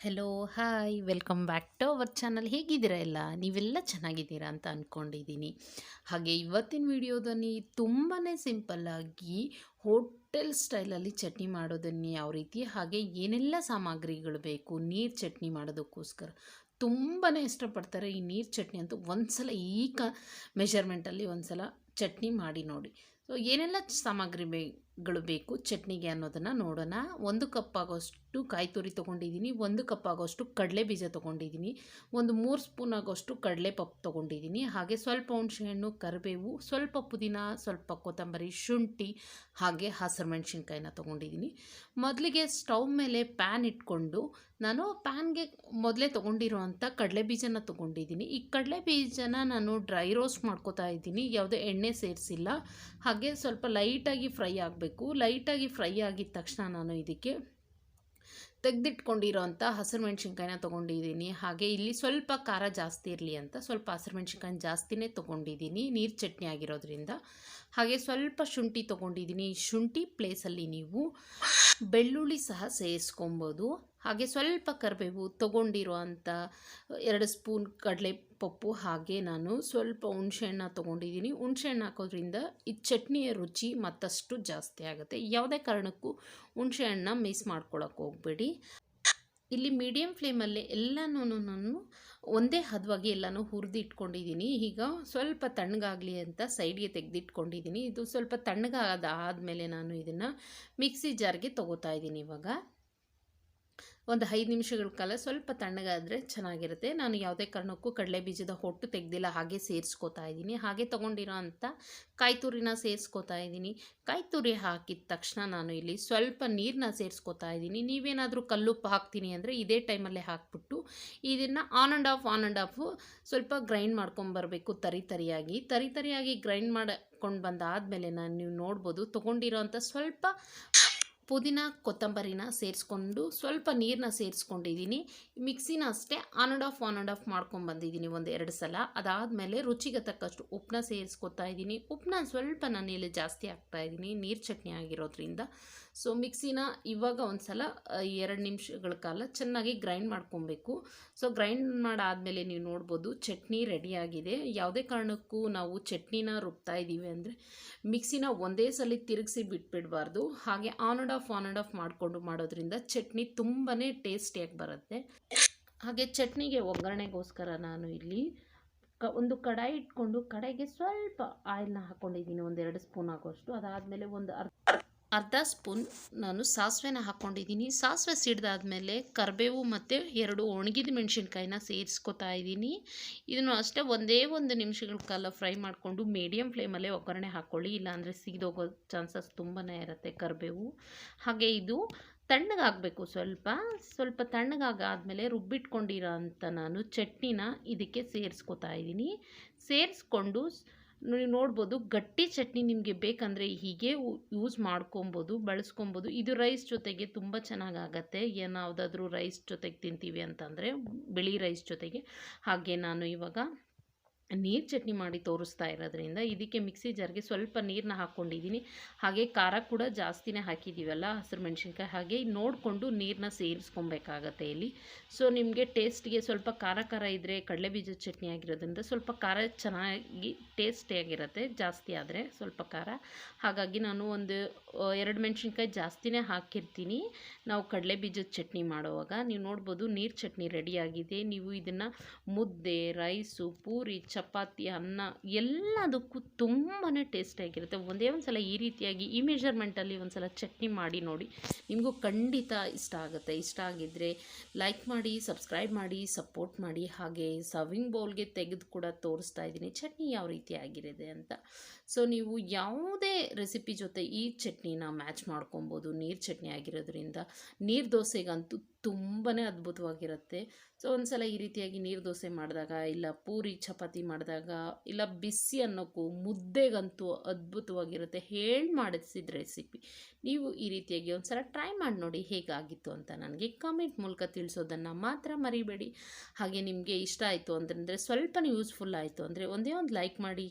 Hello hi welcome back to our channel ಹೇಗಿದ್ದೀರಾ ಎಲ್ಲ? ನೀವೆಲ್ಲ ಚೆನ್ನಾಗಿದ್ದೀರಾ ಅಂತ ಅಂದ್ಕೊಂಡಿದ್ದೀನಿ ಹಾಗೆ ಇವತ್ತಿನ ವಿಡಿಯೋದಲ್ಲಿ ತುಂಬಾ ಸಿಂಪಲ್ಲಾಗಿ ಹೋಟೆಲ್ ಸ್ಟೈಲಲ್ಲಿ ಚಟ್ನಿ ಮಾಡೋದನ್ನು ಯಾವ ರೀತಿ, ಹಾಗೆ ಏನೆಲ್ಲ ಸಾಮಗ್ರಿಗಳು ಬೇಕು, ನೀರು ಚಟ್ನಿ ಮಾಡೋದಕ್ಕೋಸ್ಕರ. ತುಂಬಾ ಇಷ್ಟಪಡ್ತಾರೆ ಈ ನೀರು ಚಟ್ನಿ ಅಂತೂ ಒಂದು ಸಲ ಈ ಕ ಮೆಷರ್ಮೆಂಟಲ್ಲಿ ಒಂದು ಸಲ ಚಟ್ನಿ ಮಾಡಿ ನೋಡಿ. ಸೊ ಏನೆಲ್ಲ ಸಾಮಗ್ರಿ ಬೇಗಳು ಬೇಕು ಚಟ್ನಿಗೆ ಅನ್ನೋದನ್ನು ನೋಡೋಣ. ಒಂದು ಕಪ್ ಆಗೋಷ್ಟು ಕಾಯಿ ತುರಿ ತೊಗೊಂಡಿದ್ದೀನಿ, ಒಂದು ಕಪ್ ಆಗೋಷ್ಟು ಕಡಲೆ ಬೀಜ ತೊಗೊಂಡಿದ್ದೀನಿ, ಒಂದು ಮೂರು ಸ್ಪೂನ್ ಆಗೋಷ್ಟು ಕಡಲೆ ಪಪ್ಪು ತೊಗೊಂಡಿದ್ದೀನಿ. ಹಾಗೆ ಸ್ವಲ್ಪ ಹುಣಸೆಹಣ್ಣು, ಕರಿಬೇವು, ಸ್ವಲ್ಪ ಪುದೀನ, ಸ್ವಲ್ಪ ಕೊತ್ತಂಬರಿ, ಶುಂಠಿ, ಹಾಗೆ ಹಸಿರು ಮೆಣಸಿನ್ಕಾಯಿನ ತೊಗೊಂಡಿದ್ದೀನಿ. ಮೊದಲಿಗೆ ಸ್ಟವ್ ಮೇಲೆ ಪ್ಯಾನ್ ಇಟ್ಕೊಂಡು ನಾನು ಪ್ಯಾನ್ಗೆ ಮೊದಲೇ ತೊಗೊಂಡಿರೋವಂಥ ಕಡಲೆ ಬೀಜನ ತೊಗೊಂಡಿದ್ದೀನಿ. ಈ ಕಡಲೆ ಬೀಜನ ನಾನು ಡ್ರೈ ರೋಸ್ಟ್ ಮಾಡ್ಕೋತಾ ಇದ್ದೀನಿ, ಯಾವುದೇ ಎಣ್ಣೆ ಸೇರಿಸಿಲ್ಲ. ಹಾಗೆ ಸ್ವಲ್ಪ ಲೈಟಾಗಿ ಫ್ರೈ ಆಗಬೇಕು. ಲೈಟಾಗಿ ಫ್ರೈ ಆಗಿದ ತಕ್ಷಣ ನಾನು ಇದಕ್ಕೆ ತೆಗೆದಿಟ್ಕೊಂಡಿರೋಂಥ ಹಸಿರು ಮೆಣಸಿನ್ಕಾಯಿನ ತೊಗೊಂಡಿದ್ದೀನಿ. ಹಾಗೆ ಇಲ್ಲಿ ಸ್ವಲ್ಪ ಖಾರ ಜಾಸ್ತಿ ಇರಲಿ ಅಂತ ಸ್ವಲ್ಪ ಹಸಿರು ಮೆಣಸಿನ್ಕಾಯಿ ಜಾಸ್ತಿನೇ ತೊಗೊಂಡಿದ್ದೀನಿ. ನೀರು ಚಟ್ನಿ ಆಗಿರೋದ್ರಿಂದ. ಹಾಗೆ ಸ್ವಲ್ಪ ಶುಂಠಿ ತೊಗೊಂಡಿದ್ದೀನಿ. ಈ ಶುಂಠಿ ಪ್ಲೇಸಲ್ಲಿ ನೀವು ಬೆಳ್ಳುಳ್ಳಿ ಸಹ ಸೇರಿಸ್ಕೊಬೋದು. ಹಾಗೆ ಸ್ವಲ್ಪ ಕರಿಬೇವು ತೊಗೊಂಡಿರುವಂಥ ಎರಡು ಸ್ಪೂನ್ ಕಡಲೆ ಪಪ್ಪು ಹಾಗೆ ನಾನು ಸ್ವಲ್ಪ ಹುಣಸೆಹಣ್ಣ ತೊಗೊಂಡಿದ್ದೀನಿ. ಹುಣಸೆಹಣ್ಣು ಹಾಕೋದ್ರಿಂದ ಈ ಚಟ್ನಿಯ ರುಚಿ ಮತ್ತಷ್ಟು ಜಾಸ್ತಿ ಆಗುತ್ತೆ. ಯಾವುದೇ ಕಾರಣಕ್ಕೂ ಹುಣಸೆಹಣ್ಣ ಮಿಸ್ ಮಾಡ್ಕೊಳಕ್ಕೆ ಹೋಗಬೇಡಿ. ಇಲ್ಲಿ ಮೀಡಿಯಮ್ ಫ್ಲೇಮಲ್ಲಿ ಎಲ್ಲನೂ ನಾನು ಒಂದೇ ಹದವಾಗಿ ಎಲ್ಲನೂ ಹುರಿದು ಇಟ್ಕೊಂಡಿದ್ದೀನಿ ಈಗ ಸ್ವಲ್ಪ ತಣ್ಣಗಾಗಲಿ ಅಂತ ಸೈಡ್ಗೆ ತೆಗೆದಿಟ್ಕೊಂಡಿದ್ದೀನಿ ಇದು ಸ್ವಲ್ಪ ತಣ್ಣಗಾದ ಆದಮೇಲೆ ನಾನು ಇದನ್ನು ಮಿಕ್ಸಿ ಜಾರ್ಗೆ ತೊಗೋತಾ ಇದ್ದೀನಿ ಇವಾಗ. ಒಂದು ಐದು ನಿಮಿಷಗಳ ಕಾಲ ಸ್ವಲ್ಪ ತಣ್ಣಗಾದರೆ ಚೆನ್ನಾಗಿರುತ್ತೆ. ನಾನು ಯಾವುದೇ ಕಾರಣಕ್ಕೂ ಕಡಲೆ ಬೀಜದ ಹೊಟ್ಟು ತೆಗೆದಿಲ್ಲ, ಹಾಗೆ ಸೇರಿಸ್ಕೋತಾ ಇದ್ದೀನಿ. ಹಾಗೆ ತೊಗೊಂಡಿರೋ ಅಂಥ ಕಾಯ್ತುರಿನ ಸೇರಿಸ್ಕೋತಾ ಇದ್ದೀನಿ. ಕಾಯ್ತುರಿ ಹಾಕಿದ ತಕ್ಷಣ ನಾನು ಇಲ್ಲಿ ಸ್ವಲ್ಪ ನೀರನ್ನ ಸೇರಿಸ್ಕೋತಾ ಇದ್ದೀನಿ. ನೀವೇನಾದರೂ ಕಲ್ಲುಪ್ಪು ಹಾಕ್ತೀನಿ ಅಂದರೆ ಇದೇ ಟೈಮಲ್ಲೇ ಹಾಕ್ಬಿಟ್ಟು ಇದನ್ನು on and off on and off ಸ್ವಲ್ಪ ಗ್ರೈಂಡ್ ಮಾಡ್ಕೊಂಬರಬೇಕು ತರಿ ತರಿಯಾಗಿ. ತರಿ ತರಿಯಾಗಿ ಗ್ರೈಂಡ್ ಮಾಡ್ಕೊಂಡು ಬಂದಾದಮೇಲೆ ನಾನು ನೀವು ನೋಡ್ಬೋದು, ತೊಗೊಂಡಿರೋ ಸ್ವಲ್ಪ ಪುದೀನ ಕೊತ್ತಂಬರಿನ ಸೇರಿಸ್ಕೊಂಡು ಸ್ವಲ್ಪ ನೀರನ್ನ ಸೇರಿಸ್ಕೊಂಡಿದ್ದೀನಿ. ಮಿಕ್ಸಿನ ಅಷ್ಟೇ on and off on and off ಮಾಡ್ಕೊಂಬಂದಿದ್ದೀನಿ ಒಂದು ಎರಡು ಸಲ. ಅದಾದಮೇಲೆ ರುಚಿಗೆ ತಕ್ಕಷ್ಟು ಉಪ್ಪನ್ನ ಸೇರಿಸ್ಕೊತಾ ಇದ್ದೀನಿ. ಉಪ್ಪನ್ನ ಸ್ವಲ್ಪ ನಾನು ಜಾಸ್ತಿ ಹಾಕ್ತಾಯಿದ್ದೀನಿ ನೀರು ಚಟ್ನಿ ಆಗಿರೋದ್ರಿಂದ. ಸೊ ಮಿಕ್ಸಿನ ಇವಾಗ ಒಂದು ಸಲ ಎರಡು ನಿಮಿಷಗಳ ಕಾಲ ಚೆನ್ನಾಗಿ ಗ್ರೈಂಡ್ ಮಾಡ್ಕೊಬೇಕು. ಸೊ ಗ್ರೈಂಡ್ ಮಾಡಾದಮೇಲೆ ನೀವು ನೋಡ್ಬೋದು ಚಟ್ನಿ ರೆಡಿಯಾಗಿದೆ ಯಾವುದೇ ಕಾರಣಕ್ಕೂ ನಾವು ಚಟ್ನಿನ ರುಬ್ತಾ ಇದ್ದೀವಿ ಅಂದರೆ ಮಿಕ್ಸಿನ ಒಂದೇ ಸಲ ತಿರುಗಿಸಿ ಬಿಟ್ಬಿಡಬಾರ್ದು. ಹಾಗೆ on and off on and off ಮಾಡಿಕೊಂಡು ಮಾಡೋದ್ರಿಂದ ಚಟ್ನಿ ತುಂಬಾ ಟೇಸ್ಟಿಯಾಗಿ ಬರುತ್ತೆ. ಹಾಗೆ ಚಟ್ನಿಗೆ ಒಗ್ಗರಣೆಗೋಸ್ಕರ ನಾನು ಇಲ್ಲಿ ಕ ಒಂದು ಕಡಾಯಿ ಇಟ್ಕೊಂಡು ಕಡಾಯಿಗೆ ಸ್ವಲ್ಪ ಆಯಿಲ್ನ ಹಾಕ್ಕೊಂಡಿದ್ದೀನಿ ಒಂದೆರಡು ಸ್ಪೂನ್ ಆಗೋಷ್ಟು. ಅದಾದಮೇಲೆ ಒಂದು ಅರ್ಧ ಅರ್ಧ ಸ್ಪೂನ್ ನಾನು ಸಾಸಿವೆನ ಹಾಕ್ಕೊಂಡಿದ್ದೀನಿ. ಸಾಸಿವೆ ಸಿಡ್ದಾದಮೇಲೆ ಕರಿಬೇವು ಮತ್ತು ಎರಡು ಒಣಗಿದ ಮೆಣಸಿನ್ಕಾಯಿನ ಸೇರಿಸ್ಕೊತಾ ಇದ್ದೀನಿ. ಇದನ್ನು ಅಷ್ಟೇ ಒಂದೇ ಒಂದು ನಿಮಿಷಗಳ ಕಾಲ ಫ್ರೈ ಮಾಡಿಕೊಂಡು ಮೀಡಿಯಮ್ ಫ್ಲೇಮಲ್ಲೇ ಒಗ್ಗರಣೆ ಹಾಕ್ಕೊಳ್ಳಿ ಇಲ್ಲಾಂದರೆ ಸಿಗಿದೋಗೋ ಚಾನ್ಸಸ್ ತುಂಬಾ ಇರುತ್ತೆ ಕರಿಬೇವು. ಹಾಗೆ ಇದು ತಣ್ಣಗಾಗಬೇಕು ಸ್ವಲ್ಪ. ಸ್ವಲ್ಪ ತಣ್ಣಗಾಗಾದಮೇಲೆ ರುಬ್ಬಿಟ್ಕೊಂಡಿರೋ ಅಂಥ ನಾನು ಚಟ್ನಿನ ಇದಕ್ಕೆ ಸೇರಿಸ್ಕೊತಾ ಇದ್ದೀನಿ. ಸೇರಿಸ್ಕೊಂಡು ನೀವು ನೋಡ್ಬೋದು, ಗಟ್ಟಿ ಚಟ್ನಿ ನಿಮಗೆ ಬೇಕಂದರೆ ಹೀಗೆ ಯೂಸ್ ಮಾಡ್ಕೊಬೋದು, ಬಳಸ್ಕೊಬೋದು. ಇದು ರೈಸ್ ಜೊತೆಗೆ ತುಂಬ ಚೆನ್ನಾಗಾಗತ್ತೆ. ಏನಾವುದಾದ್ರೂ ರೈಸ್ ಜೊತೆಗೆ ತಿಂತೀವಿ ಅಂತಂದರೆ, ಬಿಳಿ ರೈಸ್ ಜೊತೆಗೆ. ಹಾಗೆ ನಾನು ಇವಾಗ ನೀರು ಚಟ್ನಿ ಮಾಡಿ ತೋರಿಸ್ತಾ ಇರೋದ್ರಿಂದ ಇದಕ್ಕೆ ಮಿಕ್ಸಿ ಜಾರ್ಗೆ ಸ್ವಲ್ಪ ನೀರನ್ನ ಹಾಕ್ಕೊಂಡಿದ್ದೀನಿ. ಹಾಗೆ ಖಾರ ಕೂಡ ಜಾಸ್ತಿನೇ ಹಾಕಿದ್ದೀವಲ್ಲ ಹಸಿರು ಮೆಣಸಿನ್ಕಾಯಿ ಹಾಗೆ ನೋಡಿಕೊಂಡು ನೀರನ್ನ ಸೇರಿಸ್ಕೊಬೇಕಾಗತ್ತೆ ಇಲ್ಲಿ. ಸೊ ನಿಮಗೆ ಟೇಸ್ಟ್ಗೆ ಸ್ವಲ್ಪ ಖಾರ ಖಾರ ಇದ್ದರೆ ಕಡಲೆ ಬೀಜದ ಚಟ್ನಿ ಆಗಿರೋದ್ರಿಂದ ಸ್ವಲ್ಪ ಖಾರ ಚೆನ್ನಾಗಿ ಟೇಸ್ಟಿಯಾಗಿರುತ್ತೆ ಜಾಸ್ತಿ ಆದರೆ ಸ್ವಲ್ಪ ಖಾರ. ಹಾಗಾಗಿ ನಾನು ಒಂದು ಎರಡು ಮೆಣಸಿನ್ಕಾಯಿ ಜಾಸ್ತಿನೇ ಹಾಕಿರ್ತೀನಿ. ನಾವು ಕಡಲೆ ಬೀಜದ ಚಟ್ನಿ ಮಾಡುವಾಗ. ನೀವು ನೋಡ್ಬೋದು ನೀರು ಚಟ್ನಿ ರೆಡಿಯಾಗಿದೆ ನೀವು ಇದನ್ನು ಮುದ್ದೆ, ರೈಸು, ಪೂರಿ ಚಪಾತಿ, ಅನ್ನ ಎಲ್ಲದಕ್ಕೂ ತುಂಬಾ ಟೇಸ್ಟಿಯಾಗಿರುತ್ತೆ ಒಂದೇ ಒಂದು ಸಲ ಈ ರೀತಿಯಾಗಿ ಈ ಮೆಷರ್ಮೆಂಟಲ್ಲಿ ಒಂದು ಸಲ ಚಟ್ನಿ ಮಾಡಿ ನೋಡಿ ನಿಮಗೂ ಖಂಡಿತ ಇಷ್ಟ ಆಗುತ್ತೆ. ಇಷ್ಟ ಆಗಿದ್ದರೆ ಲೈಕ್ ಮಾಡಿ ಸಬ್ಸ್ಕ್ರೈಬ್ ಮಾಡಿ ಸಪೋರ್ಟ್ ಮಾಡಿ. ಹಾಗೆ ಸರ್ವಿಂಗ್ ಬೌಲ್ಗೆ ತೆಗೆದು ಕೂಡ ತೋರಿಸ್ತಾ ಇದ್ದೀನಿ. ಚಟ್ನಿ ಯಾವ ರೀತಿ ಆಗಿರಿದೆ ಅಂತ. ಸೊ ನೀವು ಯಾವುದೇ ರೆಸಿಪಿ ಜೊತೆ ಈ ಚಟ್ನಿನ ಮ್ಯಾಚ್ ಮಾಡ್ಕೊಬೋದು. ನೀರು ಚಟ್ನಿ ಆಗಿರೋದ್ರಿಂದ ನೀರು ದೋಸೆಗಂತೂ ತುಂಬಾ ಅದ್ಭುತವಾಗಿರುತ್ತೆ. ಸೊ ಒಂದು ಸಲ ಈ ರೀತಿಯಾಗಿ ನೀರು ದೋಸೆ ಮಾಡಿದಾಗ, ಇಲ್ಲ ಪೂರಿ ಚಪಾತಿ ಮಾಡಿದಾಗ, ಇಲ್ಲ ಬಿಸಿ ಅನ್ನೋಕ್ಕೂ ಮುದ್ದೆಗಂತೂ ಅದ್ಭುತವಾಗಿರುತ್ತೆ. ಹೇಳಿ ಮಾಡಿಸಿದ ರೆಸಿಪಿ. ನೀವು ಈ ರೀತಿಯಾಗಿ ಒಂದು ಸಲ ಟ್ರೈ ಮಾಡಿ ನೋಡಿ ಹೇಗಾಗಿತ್ತು ಅಂತ ನನಗೆ ಕಮೆಂಟ್ ಮೂಲಕ ತಿಳಿಸೋದನ್ನು ಮಾತ್ರ ಮರಿಬೇಡಿ. ಹಾಗೆ ನಿಮಗೆ ಇಷ್ಟ ಆಯಿತು ಅಂತಂದರೆ ಸ್ವಲ್ಪ ಯೂಸ್ಫುಲ್ ಆಯಿತು ಅಂದರೆ, ಒಂದೇ ಒಂದು ಲೈಕ್ ಮಾಡಿ